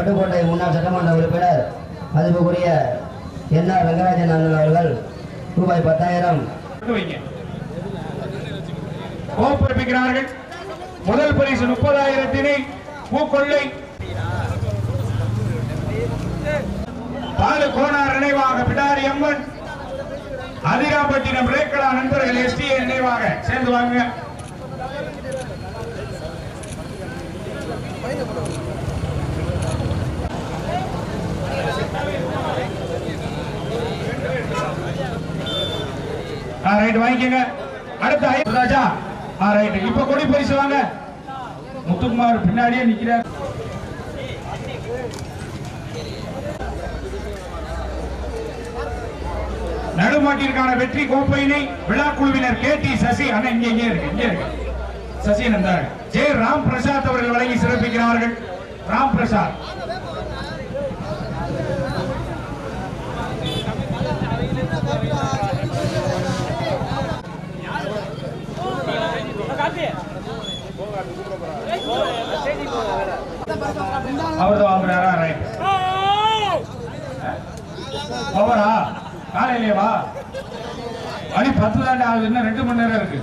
பட்டுக்கோட்டை முன்னாள் சட்டமன்ற உறுப்பினர் மதிப்புக்குரிய என்ஆர் ரங்கராஜன் அண்ணன் அவர்கள் ரூபாய் பத்தாயிரம். கோப்பிறப்பிக்கிறார்கள் முதல் பரிசு முப்பதாயிரத்தினை பூக்கொள்ளை. பாலு கோனார் நினைவாக பிடாரி அம்மன். அதிகாப்பட்டினம் ரேக்கலா நண்பர்கள் எஸ்டிஏ நினைவாக சேர்ந்து வாங்க ரைட் வாங்கிக்கங்க. அடுத்த ஐ- ராஜா. ஆ ரைட் இப்ப கொடி பரிசு வாங்க. முத்துக்குமார் பின்னாடியே நிக்கிறார். நடுமாட்டிற்கான வெற்றி கோப்பையினை விழா குழுவினர் கே. டி. சசி அண்ணன் இங்க இங்கே இருக்கு இங்கே இருக்கு. சசி நந்தார் ஜே. ராம் பிரசாத் அவர்கள் வழங்கி சிறப்பிக்கிறார்கள். ராம் பிரசாத். அவர் வாங்குறாரா? ரைட் பவரா? காலையிலேவா மணி பத்து தாண்டி ஆகுது. இன்னும் ரெண்டு மணி நேரம் இருக்கு.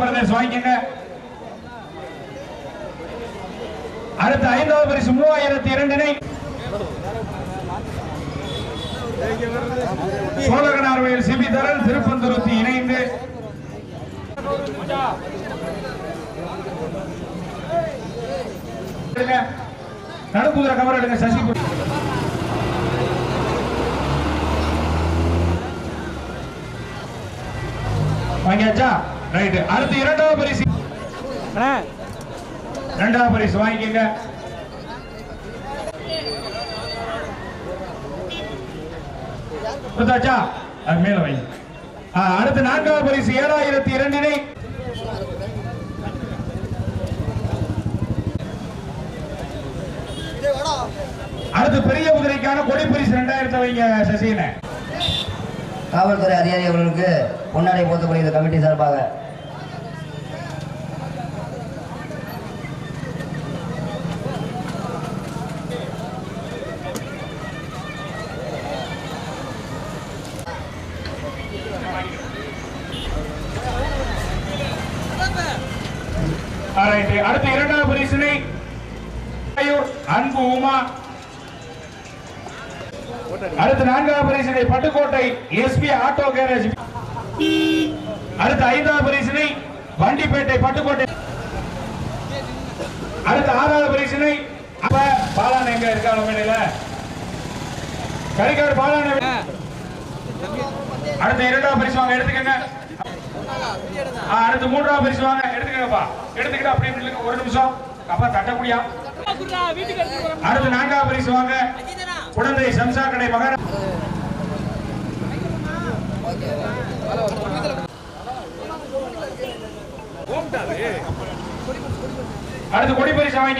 பிரதேஷ் வாங்கிக்கங்க. அடுத்த ஐந்தாவது பரிசு மூவாயிரத்தி இரண்டினை. சோழகனார்வையில் சிபிதரன் திருப்பந்துருத்தி இணைந்து. நடுக்குதிரை கவர் எடுங்க சசி வாங்கியாச்சா? ரைட் அடுத்து இரண்டாவது பரிசு. இரண்டாவது பரிசு வாங்கிக்கங்க. கொடுத்தாச்சா? அது மேல வைங்க. அடுத்து நான்காவது பரிசு. ஏழாயிரத்தி இரண்டினை அடுத்து பெரிய குதிரைக்கான கொடி பரிசு ரெண்டாயிரத்தை வைங்க சசிகனை காவல்துறை அதிகாரி அவர்களுக்கு பொன்னாடை போத்தக்கூடிய இந்த கமிட்டி சார்பாக. அடுத்து இரண்டாவது பரிசினை. அன்பு உமா. அடுத்து நான்காவது பரிசினை பட்டுக்கோட்டை எஸ்பி ஆட்டோ கேரேஜ் அடுத்து ஐந்தாவது பரிசினை வண்டிப்பேட்டை பட்டுக்கோட்டை. அடுத்து ஆறாவது பரிசினை அப்ப பாலான் எங்க இருக்காங்க மேல கரிகாடு பாலான் அடுத்த இரண்டாவது பரிசு வாங்க எடுத்துக்கங்க. அடுத்து மூன்றாவது பரிசு வாங்க எடுத்துக்கங்கப்பா. எடுத்துக்கிட்டு அப்படியே நில்லுங்க ஒரு நிமிஷம். அப்பா தட்டக்கூடியா? அடுத்து நான்காவது பரிசு வாங்க. குடந்தை சம்சா கடை அடுத்து கொடிப்பரி சாமி